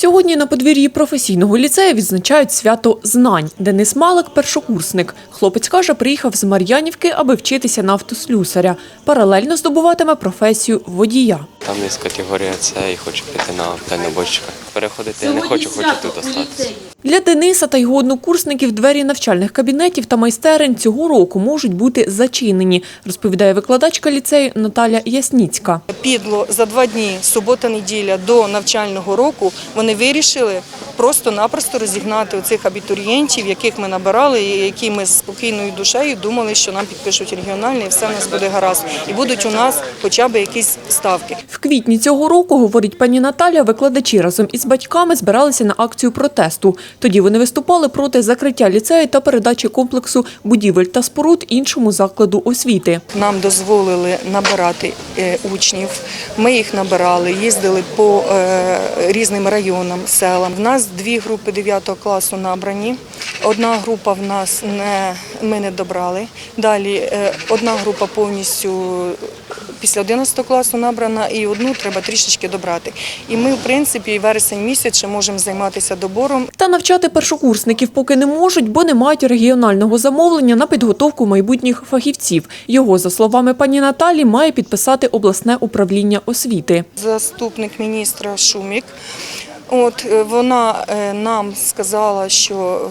Сьогодні на подвір'ї професійного ліцею відзначають свято знань. Денис Малик – першокурсник. Хлопець каже, приїхав з Мар'янівки, аби вчитися на автослюсаря. Паралельно здобуватиме професію водія. Там є категорія С і хочу піти на дальнобойщика. Переходити я не хочу, хочу тут остатися. Для Дениса та його однокурсників двері навчальних кабінетів та майстерень цього року можуть бути зачинені, розповідає викладачка ліцею Наталя Ясніцька. підло за два дні, субота-неділя до навчального року, вони вирішили просто-напросто розігнати оцих абітурієнтів, яких ми набирали, і які ми з спокійною душею думали, що нам підпишуть регіональний, і все в нас буде гаразд. І будуть у нас хоча б якісь ставки. В квітні цього року, говорить пані Наталя, викладачі разом із батьками збиралися на акцію протесту. Тоді вони виступали проти закриття ліцею та передачі комплексу будівель та споруд іншому закладу освіти. Нам дозволили набирати е, учнів. Ми їх набирали, їздили по е, різним районам, селам. В нас дві групи 9 класу набрані. Одна група в нас не ми не добрали. Далі е, одна група повністю після 11 класу набрана, і одну треба трішечки добрати. І ми, в принципі, вересень місяць ще можемо займатися добором. Та навчати першокурсників поки не можуть, бо не мають регіонального замовлення на підготовку майбутніх фахівців. Його, за словами пані Наталі, має підписати обласне управління освіти. заступник міністра Шумік. От е, вона е, нам сказала, що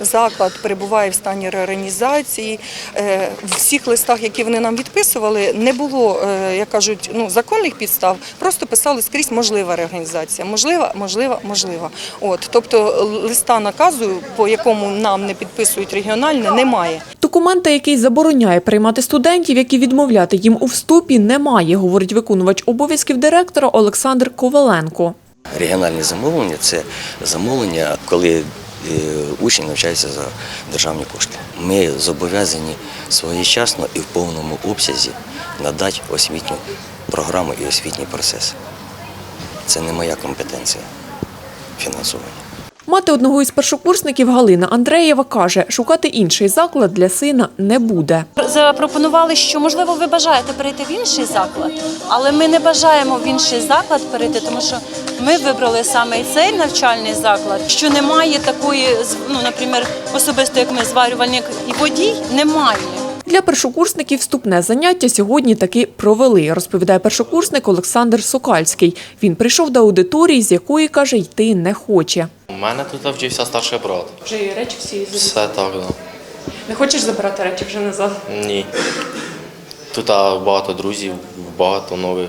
заклад перебуває в стані реорганізації. Е, В всіх листах, які вони нам відписували, не було, е, як кажуть, ну законних підстав. Просто писали скрізь можлива реорганізація. Можлива, можлива, можлива. От тобто листа наказу, по якому нам не підписують регіональне, немає. Документа, який забороняє приймати студентів, які відмовляти їм у вступі, немає, говорить виконувач обов'язків директора Олександр Коваленко. Регіональні замовлення це замовлення, коли е, учні навчаються за державні кошти. Ми зобов'язані своєчасно і в повному обсязі надати освітню програму і освітній процес. Це не моя компетенція фінансування. Мати одного із першокурсників Галина Андреєва каже, шукати інший заклад для сина не буде. Запропонували, що можливо ви бажаєте перейти в інший заклад, але ми не бажаємо в інший заклад перейти, тому що ми вибрали саме цей навчальний заклад, що немає такої, ну, наприклад, особисто як ми зварювальник і водій, немає. Для першокурсників вступне заняття сьогодні таки провели, розповідає першокурсник Олександр Сокальський. Він прийшов до аудиторії, з якої каже, йти не хоче. Мене тут вчився старший брат. Вже речі всі Все так, да. не хочеш забирати речі вже назад. Ні. Тут багато друзів, багато нових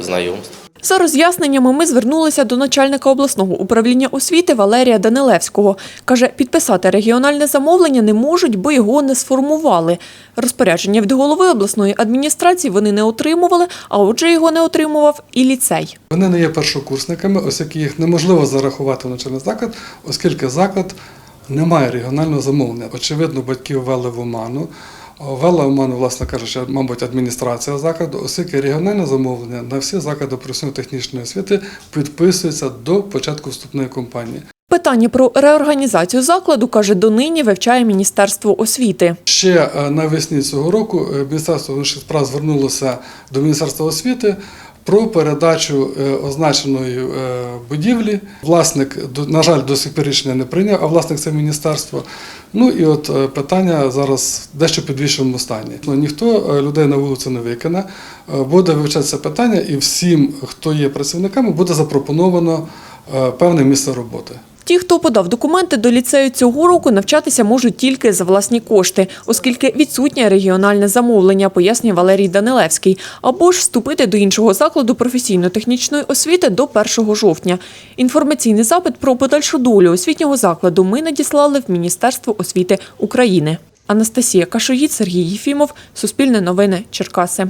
знайомств. За роз'ясненнями ми звернулися до начальника обласного управління освіти Валерія Данилевського. Каже, підписати регіональне замовлення не можуть, бо його не сформували. Розпорядження від голови обласної адміністрації вони не отримували, а отже його не отримував і ліцей. Вони не є першокурсниками, оскільки їх неможливо зарахувати в навчальний заклад, оскільки заклад не має регіонального замовлення. Очевидно, батьків ввели в оману. Ввела в мене, власне кажучи, мабуть, адміністрація закладу, оскільки регіональне замовлення на всі заклади професійно-технічної освіти підписується до початку вступної кампанії. Питання про реорганізацію закладу, каже, донині вивчає Міністерство освіти. Ще е, навесні цього року е, Міністерство внутрішніх справ звернулося до Міністерства освіти про передачу е, означеної е, будівлі. Власник, на жаль, до сих пір рішення не прийняв, а власник це міністерство. Ну і от е, питання зараз дещо підвішеному стані. Ну, Ніхто людей на вулицю не викине, буде вивчатися питання, і всім, хто є працівниками, буде запропоновано певне місце роботи. Ті, хто подав документи до ліцею цього року, навчатися можуть тільки за власні кошти, оскільки відсутнє регіональне замовлення, пояснює Валерій Данилевський, або ж вступити до іншого закладу професійно-технічної освіти до 1 жовтня. Інформаційний запит про подальшу долю освітнього закладу ми надіслали в Міністерство освіти України. Анастасія Кашоїд, Сергій Єфімов, Суспільне новини, Черкаси.